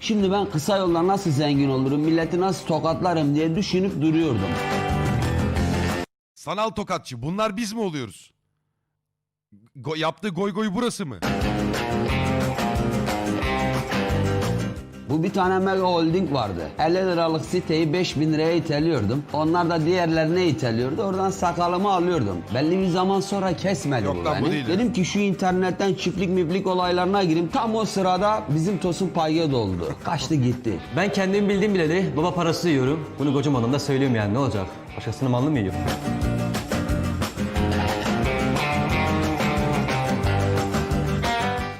Şimdi ben kısa yolla nasıl zengin olurum, milleti nasıl tokatlarım diye düşünüp duruyordum. Sanal tokatçı. Bunlar biz mi oluyoruz? Go- yaptığı goy goy burası mı? Bu bir tane mega holding vardı. 50 liralık siteyi 5000 liraya iteliyordum. Onlar da diğerlerine iteliyordu. Oradan sakalımı alıyordum. Belli bir zaman sonra kesmedi Yok bu lan bu beni. değil. Dedim ki şu internetten çiftlik miplik olaylarına gireyim. Tam o sırada bizim Tosun Payge doldu. Kaçtı gitti. Ben kendimi bildim bileli baba parası yiyorum. Bunu kocam da söylüyorum yani ne olacak? Başkasının malını mı yiyor?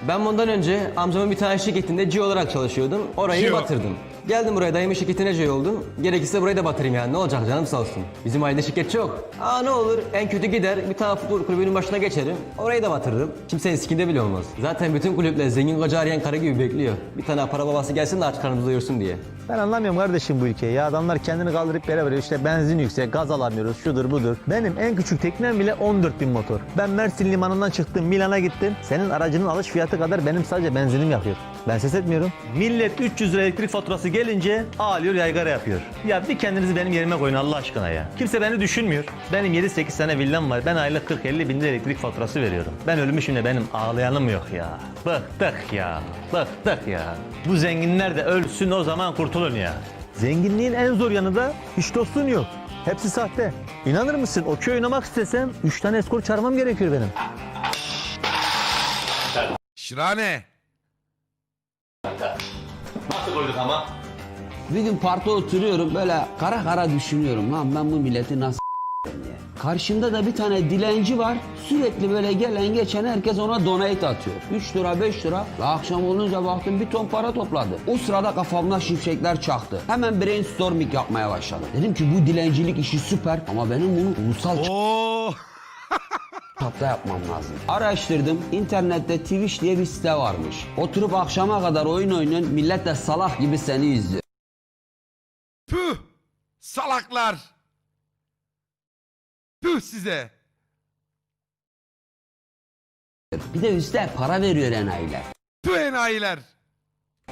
Ben bundan önce amcamın bir tane şirketinde G olarak çalışıyordum. Orayı Geo. batırdım. Geldim buraya dayımın şirketine G oldum. Gerekirse burayı da batırayım yani ne olacak canım sağ olsun. Bizim ailede şirket çok. Aa ne olur en kötü gider bir tane futbol kulübünün başına geçerim. Orayı da batırırım. Kimsenin sikinde bile olmaz. Zaten bütün kulüpler zengin koca arayan karı gibi bekliyor. Bir tane para babası gelsin de aç karnımızı doyursun diye. Ben anlamıyorum kardeşim bu ülkeyi ya. Adamlar kendini kaldırıp yere veriyor. İşte benzin yüksek, gaz alamıyoruz, şudur budur. Benim en küçük teknem bile 14 bin motor. Ben Mersin limanından çıktım, Milan'a gittim. Senin aracının alış fiyatı kadar benim sadece benzinim yakıyor. Ben ses etmiyorum. Millet 300 lira elektrik faturası gelince ağlıyor, yaygara yapıyor. Ya bir kendinizi benim yerime koyun Allah aşkına ya. Kimse beni düşünmüyor. Benim 7-8 tane villam var. Ben aylık 40-50 bin lira elektrik faturası veriyorum. Ben ölmüşüm de benim ağlayanım yok ya. Bıktık ya. Bıktık ya. Bu zenginler de ölsün o zaman kurtulun ya. Zenginliğin en zor yanı da hiç dostun yok. Hepsi sahte. İnanır mısın o köy oynamak istesem 3 tane eskort çağırmam gerekiyor benim. Şirane. Nasıl koyduk ama? Bir gün parkta oturuyorum böyle kara kara düşünüyorum lan ben bu milleti nasıl. Karşımda da bir tane dilenci var. Sürekli böyle gelen geçen herkes ona donate atıyor. 3 lira 5 lira. Ve akşam olunca baktım bir ton para topladı. O sırada kafamda şimşekler çaktı. Hemen brainstorming yapmaya başladım. Dedim ki bu dilencilik işi süper ama benim bunu ulusal Oo. Çapta yapmam lazım. Araştırdım. İnternette Twitch diye bir site varmış. Oturup akşama kadar oyun oynayan millet de salak gibi seni izliyor. Püh. Salaklar. Püh size. Bir de üstte para veriyor enayiler. Püh enayiler.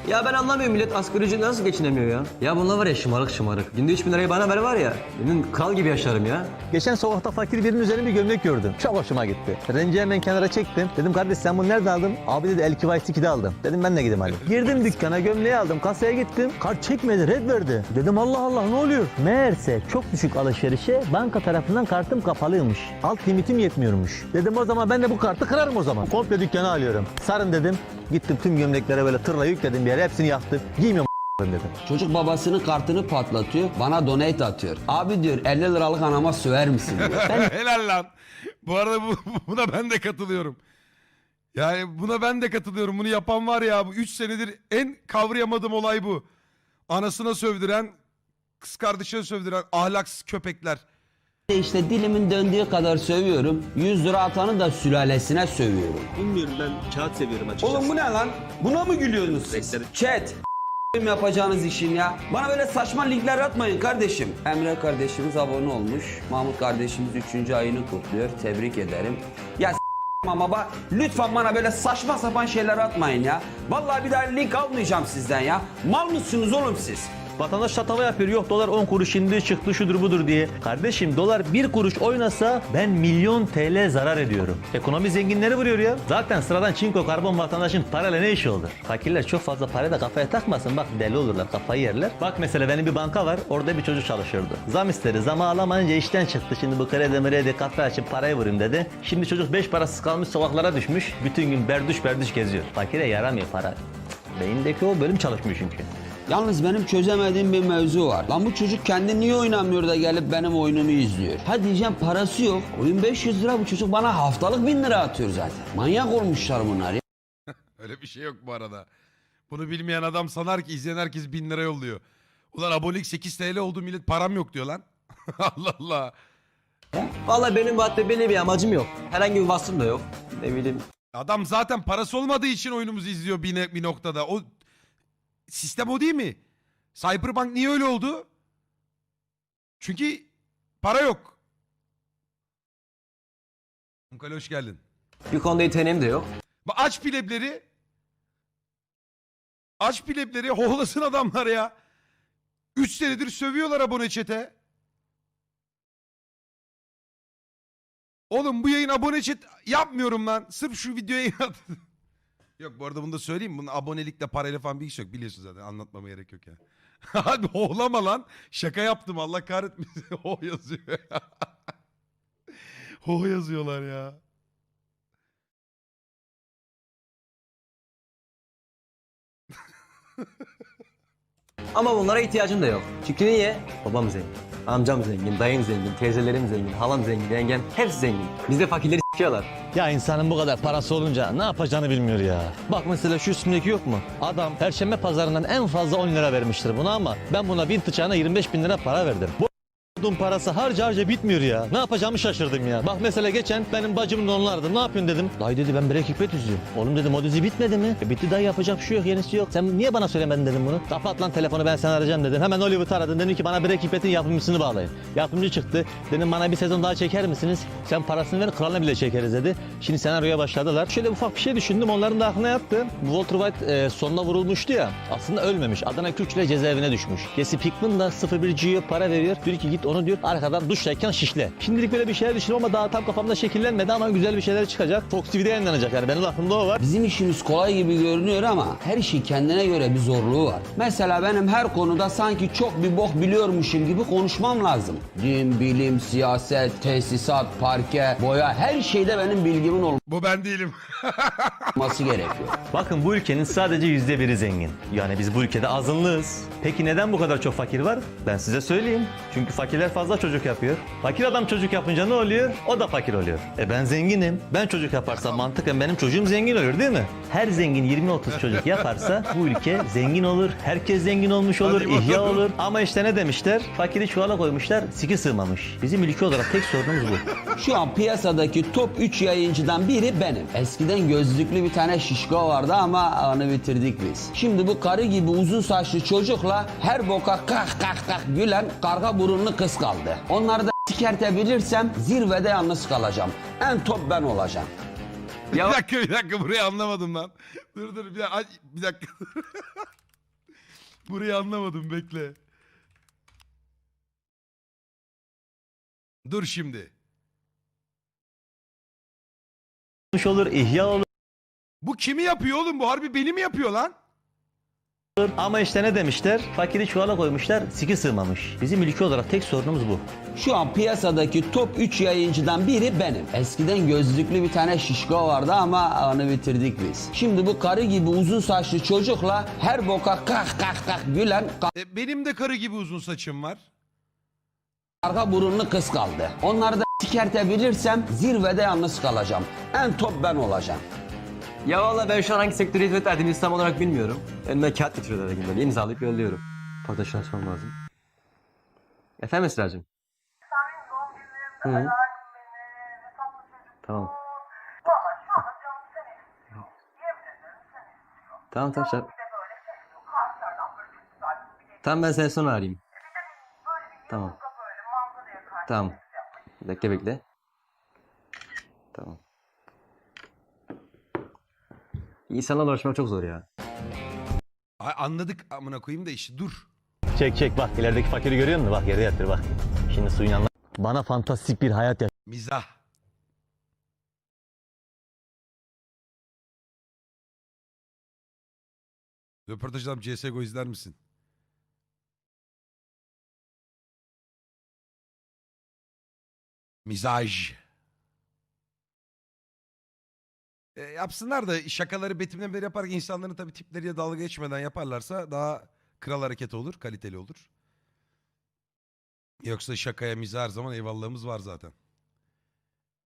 Ya ben anlamıyorum millet asgari ücretle nasıl geçinemiyor ya? Ya bunlar var ya şımarık şımarık. Günde 3 bin lirayı bana ver var ya. Benim kral gibi yaşarım ya. Geçen sokakta fakir birinin üzerine bir gömlek gördüm. Çok hoşuma gitti. Renci hemen kenara çektim. Dedim kardeş sen bunu nerede aldın? Abi dedi Kivays 2'de aldım. Dedim ben de gideyim hadi. Girdim dükkana gömleği aldım. Kasaya gittim. Kart çekmedi red verdi. Dedim Allah Allah ne oluyor? Meğerse çok düşük alışverişe banka tarafından kartım kapalıymış. Alt limitim yetmiyormuş. Dedim o zaman ben de bu kartı kırarım o zaman. Komple dükkanı alıyorum. Sarın dedim. Gittim tüm gömleklere böyle tırla yükledim bir yere. Hepsini yaktım. Giymiyorum dedim. Çocuk babasının kartını patlatıyor. Bana donate atıyor. Abi diyor 50 liralık anama söver misin diyor. Ben Helal lan. Bu arada bu, buna ben de katılıyorum. Yani buna ben de katılıyorum. Bunu yapan var ya bu 3 senedir en kavrayamadığım olay bu. Anasına sövdüren, kız kardeşine sövdüren ahlaksız köpekler. De işte dilimin döndüğü kadar sövüyorum. 100 lira atanı da sülalesine sövüyorum. Bilmiyorum ben kağıt seviyorum açıkçası. Oğlum bu ne lan? Buna mı gülüyorsunuz siz? Chat. yapacağınız işin ya. Bana böyle saçma linkler atmayın kardeşim. Emre kardeşimiz abone olmuş. Mahmut kardeşimiz 3. ayını kutluyor. Tebrik ederim. Ya ama bak lütfen bana böyle saçma sapan şeyler atmayın ya. Vallahi bir daha link almayacağım sizden ya. Mal mısınız oğlum siz? Vatandaş tatava yapıyor. Yok dolar 10 kuruş indi çıktı şudur budur diye. Kardeşim dolar 1 kuruş oynasa ben milyon TL zarar ediyorum. Ekonomi zenginleri vuruyor ya. Zaten sıradan çinko karbon vatandaşın parayla ne işi olur? Fakirler çok fazla parayı da kafaya takmasın. Bak deli olurlar kafayı yerler. Bak mesela benim bir banka var. Orada bir çocuk çalışıyordu. Zam istedi. Zamı alamayınca işten çıktı. Şimdi bu kredi mredi kafe açıp parayı vurayım dedi. Şimdi çocuk 5 parasız kalmış sokaklara düşmüş. Bütün gün berduş berduş geziyor. Fakire yaramıyor para. Beyindeki o bölüm çalışmıyor çünkü. Yalnız benim çözemediğim bir mevzu var. Lan bu çocuk kendi niye oynamıyor da gelip benim oyunumu izliyor? Ha diyeceğim parası yok. Oyun 500 lira bu çocuk bana haftalık 1000 lira atıyor zaten. Manyak olmuşlar bunlar ya. Öyle bir şey yok bu arada. Bunu bilmeyen adam sanar ki izleyen herkes bin lira yolluyor. Ulan abonelik 8 TL oldu millet param yok diyor lan. Allah Allah. Vallahi benim hayatta belli bir amacım yok. Herhangi bir vasfım da yok. Ne bileyim Adam zaten parası olmadığı için oyunumuzu izliyor bir, ne- bir noktada. O sistem o değil mi? Cyberpunk niye öyle oldu? Çünkü para yok. Ankara hoş geldin. bir konuda yeteneğim de yok. Aç plebleri Aç bilepleri hohlasın adamlar ya. 3 senedir sövüyorlar abone çete. Oğlum bu yayın abone chat yapmıyorum lan. Sırf şu videoya yat. Yok bu arada bunu da söyleyeyim. Bunun abonelikle parayla falan bir iş yok. Biliyorsun zaten anlatmama gerek yok ya. Hadi hohlama lan. Şaka yaptım Allah kahretmesin. Ho yazıyor ya. Ho yazıyorlar ya. Ama bunlara ihtiyacım da yok. Çünkü niye? Babam zengin. Amcam zengin, dayım zengin, teyzelerim zengin, halam zengin, yengem hepsi zengin. Bizde fakirleri s**iyorlar. Ya insanın bu kadar parası olunca ne yapacağını bilmiyor ya. Bak mesela şu üstündeki yok mu? Adam Perşembe pazarından en fazla 10 lira vermiştir buna ama ben buna bin tıçağına 25 bin lira para verdim. Bu a**ın parası harca harca bitmiyor ya. Ne yapacağımı şaşırdım ya. Bak mesela geçen benim bacımın onlardı. Ne yapıyorsun dedim. Dayı dedi ben Breaking Bad izliyorum. Oğlum dedim o dizi bitmedi mi? E, bitti dayı yapacak bir şey yok yenisi yok. Sen niye bana söylemedin dedim bunu. Kapat lan telefonu ben seni arayacağım dedim. Hemen Hollywood aradım. Dedim ki bana Breaking Bad'in yapımcısını bağlayın. Yapımcı çıktı. Dedim bana bir sezon daha çeker misiniz? Sen parasını ver kralına bile çekeriz dedi. Şimdi senaryoya başladılar. Şöyle ufak bir şey düşündüm. Onların da aklına yattı. Walter White e, sonuna vurulmuştu ya. Aslında ölmemiş. Adana Kürç'le cezaevine düşmüş. Jesse Pinkman da 01 G'ye para veriyor. Diyor ki git onu diyor arkadan duştayken şişle. Şimdilik böyle bir şeyler düşünüyorum ama daha tam kafamda şekillenmedi ama güzel bir şeyler çıkacak. Fox TV'de yayınlanacak yani benim aklımda o var. Bizim işimiz kolay gibi görünüyor ama her şey kendine göre bir zorluğu var. Mesela benim her konuda sanki çok bir bok biliyormuşum gibi konuşmam lazım. Din, bilim, siyaset, tesisat, parke, boya her şeyde benim bilgimin Bu ben değilim. olması gerekiyor. Bakın bu ülkenin sadece yüzde biri zengin. Yani biz bu ülkede azınlığız. Peki neden bu kadar çok fakir var? Ben size söyleyeyim. Çünkü fakirler fazla çocuk yapıyor. Fakir adam çocuk yapınca ne oluyor? O da fakir oluyor. E ben zenginim. Ben çocuk yaparsam mantıken benim çocuğum zengin olur değil mi? Her zengin 20-30 çocuk yaparsa bu ülke zengin olur. Herkes zengin olmuş olur. Hadi ihya bakalım. olur. Ama işte ne demişler? Fakiri çuvala koymuşlar. Siki sığmamış. Bizim ülke olarak tek sorunumuz bu. Şu an piyasadaki top 3 yayıncıdan biri benim. Eskiden gözlüklü bir tane şişko vardı ama onu bitirdik biz. Şimdi bu karı gibi uzun saçlı çocukla her boka kah kah kah gülen karga burunlu kız kaldı. Onları da sikertebilirsem zirvede yalnız kalacağım. En top ben olacağım. bir dakika bir dakika burayı anlamadım lan. Dur dur bir dakika. Bir dakika. burayı anlamadım bekle. Dur şimdi. olur, ihya olur. Bu kimi yapıyor oğlum? Bu harbi beni mi yapıyor lan? Ama işte ne demişler? Fakiri çuvala koymuşlar. Siki sığmamış. Bizim ülke olarak tek sorunumuz bu. Şu an piyasadaki top 3 yayıncıdan biri benim. Eskiden gözlüklü bir tane şişko vardı ama onu bitirdik biz. Şimdi bu karı gibi uzun saçlı çocukla her boka kah kah kah gülen E, benim de karı gibi uzun saçım var. karga burunlu kız kaldı. Onları da sikertebilirsem zirvede yalnız kalacağım. En top ben olacağım. Ya valla ben şu an hangi sektöre hizmet verdiğimi tam olarak bilmiyorum. Önüme kağıt getiriyorlar her gün böyle imzalayıp yolluyorum. Pardon açmam lazım. Efendim Esra'cığım? Hı. çocuk. Tamam. Tamam tamam şart. Bir bir. Tamam ben seni sonra arayayım. Bir bir Tamam. Tamam. yapmayı. Bekle bekle. Tamam. İnsanlarla uğraşmak çok zor ya. Ay, anladık amına koyayım da işte dur. Çek çek bak ilerideki fakiri görüyor musun? Bak yerde yatır bak. Şimdi suyun yanına. Bana fantastik bir hayat yaşa. Mizah. Röportaj adam CSGO izler misin? Mizaj. E, yapsınlar da şakaları betimlemeleri yaparken insanların tabii tipleriyle dalga geçmeden yaparlarsa daha kral hareket olur, kaliteli olur. Yoksa şakaya miza her zaman eyvallahımız var zaten.